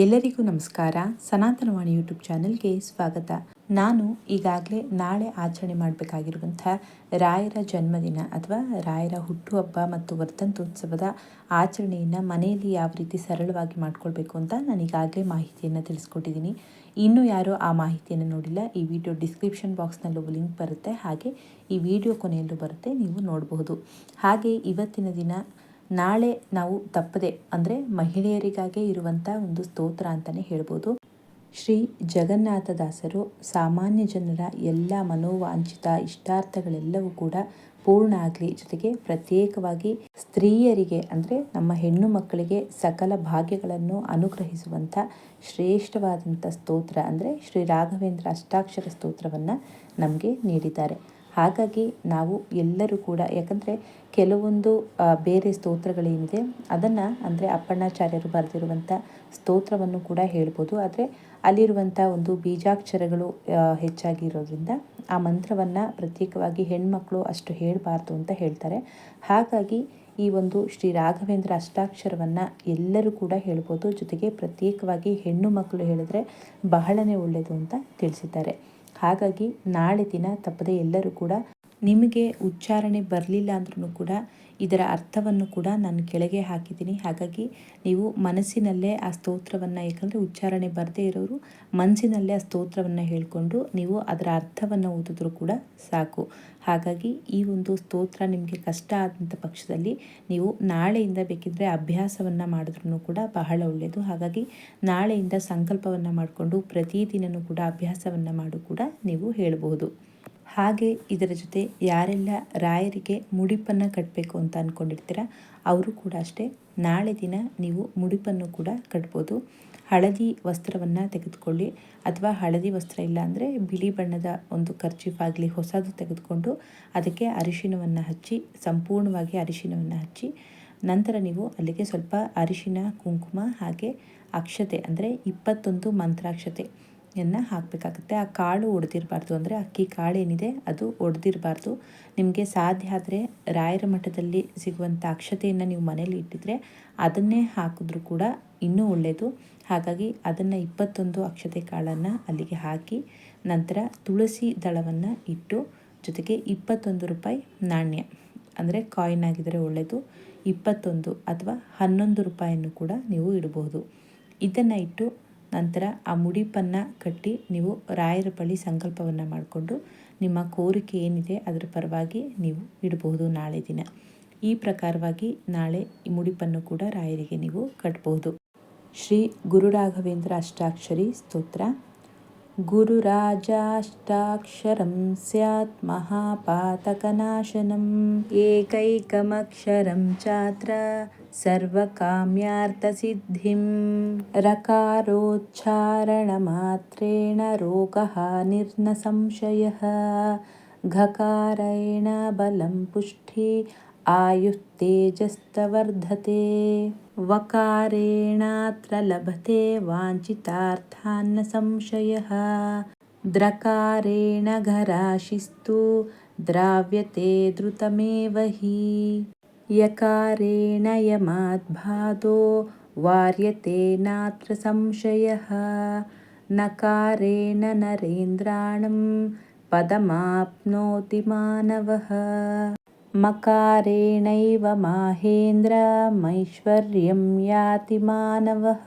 ಎಲ್ಲರಿಗೂ ನಮಸ್ಕಾರ. ಸನಾತನವಾಣಿ ಯೂಟ್ಯೂಬ್ ಚಾನೆಲ್ಗೆ ಸ್ವಾಗತ. ನಾನು ಈಗಾಗಲೇ ನಾಳೆ ಆಚರಣೆ ಮಾಡಬೇಕಾಗಿರುವಂಥ ರಾಯರ ಜನ್ಮದಿನ ಅಥವಾ ರಾಯರ ಹುಟ್ಟುಹಬ್ಬ ಮತ್ತು ವರ್ಧಂತೋತ್ಸವದ ಆಚರಣೆಯನ್ನು ಮನೆಯಲ್ಲಿ ಯಾವ ರೀತಿ ಸರಳವಾಗಿ ಮಾಡಿಕೊಳ್ಬೇಕು ಅಂತ ನಾನು ಈಗಾಗಲೇ ಮಾಹಿತಿಯನ್ನು ತಿಳಿಸ್ಕೊಟ್ಟಿದ್ದೀನಿ. ಇನ್ನೂ ಯಾರೂ ಆ ಮಾಹಿತಿಯನ್ನು ನೋಡಿಲ್ಲ, ಈ ವಿಡಿಯೋ ಡಿಸ್ಕ್ರಿಪ್ಷನ್ ಬಾಕ್ಸ್ನಲ್ಲೂ ಲಿಂಕ್ ಬರುತ್ತೆ, ಹಾಗೆ ಈ ವಿಡಿಯೋ ಕೊನೆಯಲ್ಲೂ ಬರುತ್ತೆ, ನೀವು ನೋಡಬಹುದು ಹಾಗೆ ಇವತ್ತಿನ ದಿನ ನಾಳೆ ನಾವು ತಪ್ಪದೆ, ಅಂದರೆ ಮಹಿಳೆಯರಿಗಾಗೇ ಇರುವಂಥ ಒಂದು ಸ್ತೋತ್ರ ಅಂತಲೇ ಹೇಳ್ಬೋದು. ಶ್ರೀ ಜಗನ್ನಾಥದಾಸರು ಸಾಮಾನ್ಯ ಜನರ ಎಲ್ಲ ಮನೋವಾಂಛಿತ ಇಷ್ಟಾರ್ಥಗಳೆಲ್ಲವೂ ಕೂಡ ಪೂರ್ಣ ಆಗಲಿ ಜೊತೆಗೆ ಪ್ರತ್ಯೇಕವಾಗಿ ಸ್ತ್ರೀಯರಿಗೆ, ಅಂದರೆ ನಮ್ಮ ಹೆಣ್ಣು ಮಕ್ಕಳಿಗೆ ಸಕಲ ಭಾಗ್ಯಗಳನ್ನು ಅನುಗ್ರಹಿಸುವಂಥ ಶ್ರೇಷ್ಠವಾದಂಥ ಸ್ತೋತ್ರ, ಅಂದರೆ ಶ್ರೀ ರಾಘವೇಂದ್ರ ಅಷ್ಟಾಕ್ಷರ ಸ್ತೋತ್ರವನ್ನು ನಮಗೆ ನೀಡಿದ್ದಾರೆ. ಹಾಗಾಗಿ ನಾವು ಎಲ್ಲರೂ ಕೂಡ, ಯಾಕಂದರೆ ಕೆಲವೊಂದು ಬೇರೆ ಸ್ತೋತ್ರಗಳೇನಿದೆ ಅದನ್ನು ಅಂದರೆ ಅಪ್ಪಣ್ಣಾಚಾರ್ಯರು ಬರೆದಿರುವಂಥ ಸ್ತೋತ್ರವನ್ನು ಕೂಡ ಹೇಳ್ಬೋದು. ಆದರೆ ಅಲ್ಲಿರುವಂಥ ಒಂದು ಬೀಜಾಕ್ಷರಗಳು ಹೆಚ್ಚಾಗಿರೋದ್ರಿಂದ ಆ ಮಂತ್ರವನ್ನು ಪ್ರತ್ಯೇಕವಾಗಿ ಹೆಣ್ಮಕ್ಳು ಅಷ್ಟು ಹೇಳಬಾರ್ದು ಅಂತ ಹೇಳ್ತಾರೆ. ಹಾಗಾಗಿ ಈ ಒಂದು ಶ್ರೀ ರಾಘವೇಂದ್ರ ಅಷ್ಟಾಕ್ಷರವನ್ನು ಎಲ್ಲರೂ ಕೂಡ ಹೇಳ್ಬೋದು. ಜೊತೆಗೆ ಪ್ರತ್ಯೇಕವಾಗಿ ಹೆಣ್ಣು ಮಕ್ಕಳು ಹೇಳಿದ್ರೆ ಬಹಳನೇ ಒಳ್ಳೆಯದು ಅಂತ ತಿಳಿಸಿದ್ದಾರೆ. ಹಾಗಾಗಿ ನಾಳೆ ದಿನ ತಪ್ಪದೆ ಎಲ್ಲರೂ ಕೂಡ ನಿಮಗೆ ಉಚ್ಚಾರಣೆ ಬರಲಿಲ್ಲ ಅಂದ್ರೂ ಕೂಡ ಇದರ ಅರ್ಥವನ್ನು ಕೂಡ ನಾನು ಕೆಳಗೆ ಹಾಕಿದ್ದೀನಿ. ಹಾಗಾಗಿ ನೀವು ಮನಸ್ಸಿನಲ್ಲೇ ಆ ಸ್ತೋತ್ರವನ್ನು, ಯಾಕಂದರೆ ಉಚ್ಚಾರಣೆ ಬರದೇ ಇರೋರು ಮನಸ್ಸಿನಲ್ಲೇ ಆ ಸ್ತೋತ್ರವನ್ನು ಹೇಳಿಕೊಂಡು ನೀವು ಅದರ ಅರ್ಥವನ್ನು ಓದಿದ್ರೂ ಕೂಡ ಸಾಕು. ಹಾಗಾಗಿ ಈ ಒಂದು ಸ್ತೋತ್ರ ನಿಮಗೆ ಕಷ್ಟ ಆದಂಥ ಪಕ್ಷದಲ್ಲಿ ನೀವು ನಾಳೆಯಿಂದ ಬೇಕಿದ್ದರೆ ಅಭ್ಯಾಸವನ್ನು ಮಾಡಿದ್ರೂ ಕೂಡ ಬಹಳ ಒಳ್ಳೆಯದು ಹಾಗಾಗಿ ನಾಳೆಯಿಂದ ಸಂಕಲ್ಪವನ್ನು ಮಾಡಿಕೊಂಡು ಪ್ರತಿದಿನವೂ ಕೂಡ ಅಭ್ಯಾಸವನ್ನು ಮಾಡು ಕೂಡ ನೀವು ಹೇಳಬಹುದು. ಹಾಗೆ ಇದರ ಜೊತೆ ಯಾರೆಲ್ಲ ರಾಯರಿಗೆ ಮುಡಿಪನ್ನು ಕಟ್ಟಬೇಕು ಅಂತ ಅಂದ್ಕೊಂಡಿರ್ತೀರ ಅವರು ಕೂಡ ಅಷ್ಟೇ. ನಾಳೆ ದಿನ ನೀವು ಮುಡಿಪನ್ನು ಕೂಡ ಕಟ್ಬೋದು. ಹಳದಿ ವಸ್ತ್ರವನ್ನು ತೆಗೆದುಕೊಳ್ಳಿ. ಅಥವಾ ಹಳದಿ ವಸ್ತ್ರ ಇಲ್ಲ ಅಂದರೆ ಬಿಳಿ ಬಣ್ಣದ ಒಂದು ಕರ್ಚೀಫ್ ಆಗಲಿ, ಹೊಸದು ತೆಗೆದುಕೊಂಡು ಅದಕ್ಕೆ ಅರಿಶಿನವನ್ನು ಹಚ್ಚಿ, ಸಂಪೂರ್ಣವಾಗಿ ಅರಿಶಿನವನ್ನು ಹಚ್ಚಿ, ನಂತರ ನೀವು ಅಲ್ಲಿಗೆ ಸ್ವಲ್ಪ ಅರಿಶಿನ ಕುಂಕುಮ ಹಾಗೆ ಅಕ್ಷತೆ ಅಂದರೆ ಇಪ್ಪತ್ತೊಂದು ಮಂತ್ರಾಕ್ಷತೆ. ಯನ್ನು ಹಾಕಬೇಕಾಗುತ್ತೆ. ಆ ಕಾಳು ಒಡೆದಿರಬಾರ್ದು ಅಂದರೆ ಅಕ್ಕಿ ಕಾಳು ಏನಿದೆ ಅದು ಒಡೆದಿರಬಾರ್ದು. ನಿಮಗೆ ಸಾಧ್ಯ ಆದರೆ ರಾಯರ ಮಠದಲ್ಲಿ ಸಿಗುವಂಥ ಅಕ್ಷತೆಯನ್ನು ನೀವು ಮನೇಲಿ ಇಟ್ಟಿದ್ರೆ ಅದನ್ನೇ ಹಾಕಿದ್ರೂ ಕೂಡ ಇನ್ನೂ ಒಳ್ಳೆಯದು ಹಾಗಾಗಿ ಅದನ್ನು ಇಪ್ಪತ್ತೊಂದು ಅಕ್ಷತೆ ಕಾಳನ್ನು ಅಲ್ಲಿಗೆ ಹಾಕಿ ನಂತರ ತುಳಸಿ ದಳವನ್ನು ಇಟ್ಟು ಜೊತೆಗೆ ಇಪ್ಪತ್ತೊಂದು ರೂಪಾಯಿ ನಾಣ್ಯ ಅಂದರೆ ಕಾಯಿನ್ ಆಗಿದ್ದರೆ ಒಳ್ಳೆಯದು ಇಪ್ಪತ್ತೊಂದು ಅಥವಾ ಹನ್ನೊಂದು ರೂಪಾಯಿಯನ್ನು ಕೂಡ ನೀವು ಇಡಬಹುದು ಇದನ್ನು ಇಟ್ಟು ನಂತರ ಆ ಮುಡಿಪನ್ನು ಕಟ್ಟಿ ನೀವು ರಾಯರ ಬಳಿ ಸಂಕಲ್ಪವನ್ನು ಮಾಡಿಕೊಂಡು ನಿಮ್ಮ ಕೋರಿಕೆ ಏನಿದೆ ಅದರ ಪರವಾಗಿ ನೀವು ಇಡಬಹುದು ನಾಳೆ ದಿನ. ಈ ಪ್ರಕಾರವಾಗಿ ನಾಳೆ ಈ ಮುಡಿಪನ್ನು ಕೂಡ ರಾಯರಿಗೆ ನೀವು ಕಟ್ಬೋದು ಶ್ರೀ ಗುರು ರಾಘವೇಂದ್ರ ಅಷ್ಟಾಕ್ಷರಿ ಸ್ತೋತ್ರ. गुरुराजाष्टाक्षरं स्यात् महापातकनाशनम्। एकैकमक्षरं चात्र सर्वकाम्यार्थसिद्धिं रकारोच्चारणमात्रेण रोगः निर्नसंशयः घकारेण बलं पुष्टि आयुस्तेजस्तवर्धते वकारेणात्र लभते वाञ्छितार्थान्न संशयः। द्रकारेण घराशिस्तु द्राव्यते द्रुतमेव हि। यकारेण यमाद्बाधो वार्यते नात्र संशयः। नकारेण नरेन्द्राणं पदमाप्नोति मानवः मकारेणैव माहेन्द्रमैश्वर्यं याति मानवः।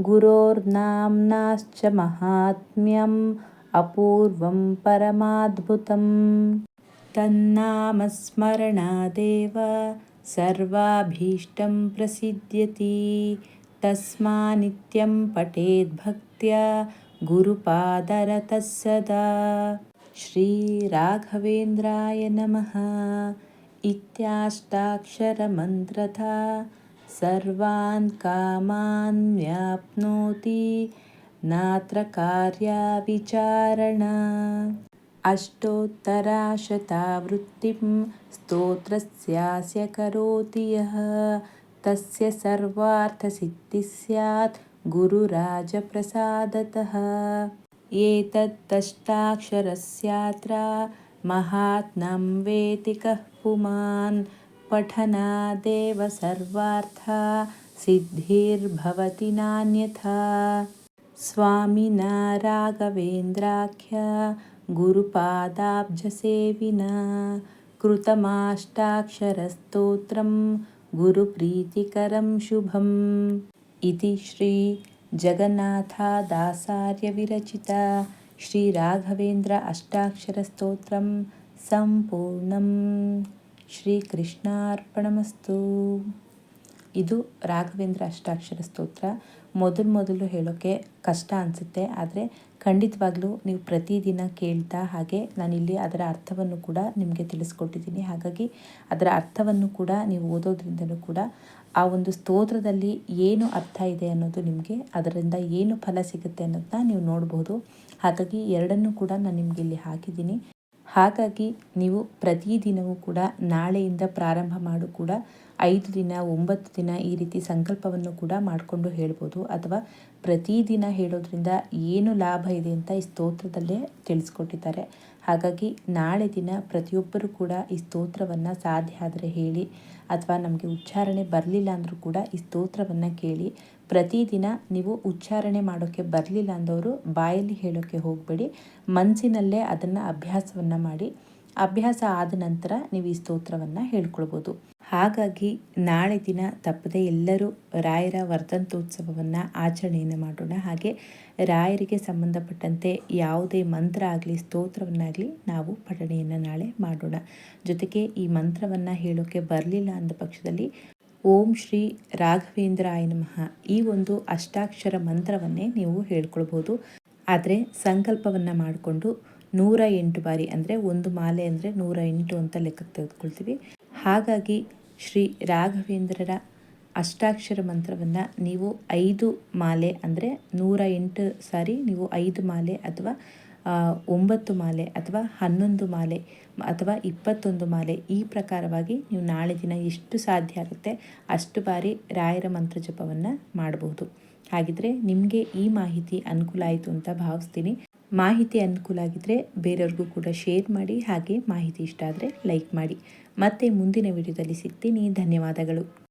गुरोर्नाम्नाश्च महात्म्यम् अपूर्वं परमाद्भुतं तन्नामस्मरणादेव सर्वाभीष्टं प्रसिद्ध्यति। तस्मानित्यं पठेद्भक्त्या गुरुपादरतः सदा श्रीराघवेन्द्राय नमः। इत्याष्टाक्षरमन्त्रथा सर्वान् कामान् व्याप्नोति नात्र कार्याविचारणा अष्टोत्तराशतावृत्तिं स्तोत्रस्यास्य करोति यः। तस्य सर्वार्थसिद्धिः स्यात् गुरुराजप्रसादतः एतदष्टाक्षरस्यात्र महात्नं वेति कः पुमान् पठनादेव सर्वार्था सिद्धिर्भवति नान्यथा। स्वामिना राघवेन्द्राख्य गुरुपादाब्जसेविना कृतमाष्टाक्षरस्तोत्रं गुरुप्रीतिकरं शुभम् इति श्रीजगन्नाथदासार्यविरचिता श्रीराघवेन्द्र अष्टाक्षरस्तोत्रं सम्पूर्णं ಶ್ರೀಕೃಷ್ಣಾರ್ಪಣಮಸ್ತು ಇದು ರಾಘವೇಂದ್ರ ಅಷ್ಟಾಕ್ಷರ ಸ್ತೋತ್ರ ಮೊದಲು ಮೊದಲು ಹೇಳೋಕ್ಕೆ ಕಷ್ಟ ಅನಿಸುತ್ತೆ ಆದರೆ ಖಂಡಿತವಾಗ್ಲೂ ನೀವು ಪ್ರತಿದಿನ ಕೇಳ್ತಾ ಹಾಗೆ ನಾನಿಲ್ಲಿ ಅದರ ಅರ್ಥವನ್ನು ಕೂಡ ನಿಮಗೆ ತಿಳಿಸ್ಕೊಟ್ಟಿದ್ದೀನಿ ಹಾಗಾಗಿ ಅದರ ಅರ್ಥವನ್ನು ಕೂಡ ನೀವು ಓದೋದ್ರಿಂದಲೂ ಕೂಡ ಆ ಒಂದು ಸ್ತೋತ್ರದಲ್ಲಿ ಏನು ಅರ್ಥ ಇದೆ ಅನ್ನೋದು ನಿಮಗೆ, ಅದರಿಂದ ಏನು ಫಲ ಸಿಗುತ್ತೆ ಅನ್ನೋದನ್ನ ನೀವು ನೋಡ್ಬೋದು. ಹಾಗಾಗಿ ಎರಡನ್ನೂ ಕೂಡ ನಾನು ನಿಮಗೆ ಇಲ್ಲಿ ಹಾಕಿದ್ದೀನಿ. ಹಾಗಾಗಿ ನೀವು ಪ್ರತಿದಿನವೂ ಕೂಡ ನಾಳೆಯಿಂದ ಪ್ರಾರಂಭ ಮಾಡು ಕೂಡ ಐದು ದಿನ, ಒಂಬತ್ತು ದಿನ ಈ ರೀತಿ ಸಂಕಲ್ಪವನ್ನು ಕೂಡ ಮಾಡಿಕೊಂಡು ಹೇಳ್ಬೋದು. ಅಥವಾ ಪ್ರತಿದಿನ ಹೇಳೋದ್ರಿಂದ ಏನು ಲಾಭ ಇದೆ ಅಂತ ಈ ಸ್ತೋತ್ರದಲ್ಲೇ ತಿಳಿಸ್ಕೊಟ್ಟಿದ್ದಾರೆ. ಹಾಗಾಗಿ ನಾಳೆ ದಿನ ಪ್ರತಿಯೊಬ್ಬರು ಕೂಡ ಈ ಸ್ತೋತ್ರವನ್ನು ಸಾಧ್ಯ ಆದರೆ ಹೇಳಿ ಅಥವಾ ನಮಗೆ ಉಚ್ಚಾರಣೆ ಬರಲಿಲ್ಲ ಅಂದರೂ ಕೂಡ ಈ ಸ್ತೋತ್ರವನ್ನು ಕೇಳಿ ಪ್ರತಿದಿನ ನೀವು ಉಚ್ಚಾರಣೆ ಮಾಡೋಕ್ಕೆ ಬರಲಿಲ್ಲ ಅಂದವರು ಬಾಯಲ್ಲಿ ಹೇಳೋಕ್ಕೆ ಹೋಗಬೇಡಿ ಮನಸ್ಸಿನಲ್ಲೇ ಅದನ್ನು ಅಭ್ಯಾಸವನ್ನು ಮಾಡಿ, ಅಭ್ಯಾಸ ಆದ ನಂತರ ನೀವು ಈ ಸ್ತೋತ್ರವನ್ನು ಹೇಳ್ಕೊಳ್ಬೋದು. ಹಾಗಾಗಿ ನಾಳೆ ದಿನ ತಪ್ಪದೆ ಎಲ್ಲರೂ ರಾಯರ ವರ್ಧಂತೋತ್ಸವವನ್ನು ಆಚರಣೆಯನ್ನು ಮಾಡೋಣ. ಹಾಗೆ ರಾಯರಿಗೆ ಸಂಬಂಧಪಟ್ಟಂತೆ ಯಾವುದೇ ಮಂತ್ರ ಆಗಲಿ, ಸ್ತೋತ್ರವನ್ನಾಗಲಿ ನಾವು ಪಠಣೆಯನ್ನು ನಾಳೆ ಮಾಡೋಣ. ಜೊತೆಗೆ ಈ ಮಂತ್ರವನ್ನು ಹೇಳೋಕ್ಕೆ ಬರಲಿಲ್ಲ ಅಂದ ಪಕ್ಷದಲ್ಲಿ ಓಂ ಶ್ರೀ ರಾಘವೇಂದ್ರಾಯ ನಮಃ. ಈ ಒಂದು ಅಷ್ಟಾಕ್ಷರ ಮಂತ್ರವನ್ನೇ ನೀವು ಹೇಳ್ಕೊಳ್ಬೋದು. ಆದರೆ ಸಂಕಲ್ಪವನ್ನು ಮಾಡಿಕೊಂಡು ನೂರ ಎಂಟು ಬಾರಿ ಅಂದರೆ ಒಂದು ಮಾಲೆ ಅಂದರೆ ನೂರ ಎಂಟು ಅಂತ ಲೆಕ್ಕಕ್ಕೆ ತೆಗೆದುಕೊಳ್ತೀವಿ. ಹಾಗಾಗಿ ಶ್ರೀ ರಾಘವೇಂದ್ರರ ಅಷ್ಟಾಕ್ಷರ ಮಂತ್ರವನ್ನು ನೀವು ಐದು ಮಾಲೆ ಅಂದರೆ ನೂರ ಎಂಟು ಸಾರಿ ನೀವು ಐದು ಮಾಲೆ ಅಥವಾ ಒಂಬತ್ತು ಮಾಲೆ ಅಥವಾ ಹನ್ನೊಂದು ಮಾಲೆ ಅಥವಾ ಇಪ್ಪತ್ತೊಂದು ಮಾಲೆ ಈ ಪ್ರಕಾರವಾಗಿ ನೀವು ನಾಳೆ ದಿನ ಎಷ್ಟು ಸಾಧ್ಯ ಆಗುತ್ತೆ ಅಷ್ಟು ಬಾರಿ ರಾಯರ ಮಂತ್ರ ಜಪವನ್ನು ಮಾಡಬಹುದು ಹಾಗಿದ್ರೆ ನಿಮಗೆ ಈ ಮಾಹಿತಿ ಅನುಕೂಲ ಆಯಿತು ಅಂತ ಭಾವಿಸ್ತೀನಿ. ಮಾಹಿತಿ ಅನುಕೂಲ ಆಗಿದ್ದರೆ ಬೇರೆಯವ್ರಿಗೂ ಕೂಡ ಶೇರ್ ಮಾಡಿ ಹಾಗೆ ಮಾಹಿತಿ ಇಷ್ಟ ಆದರೆ ಲೈಕ್ ಮಾಡಿ. ಮತ್ತೆ ಮುಂದಿನ ವಿಡಿಯೋದಲ್ಲಿ ಸಿಗ್ತೀನಿ. ಧನ್ಯವಾದಗಳು.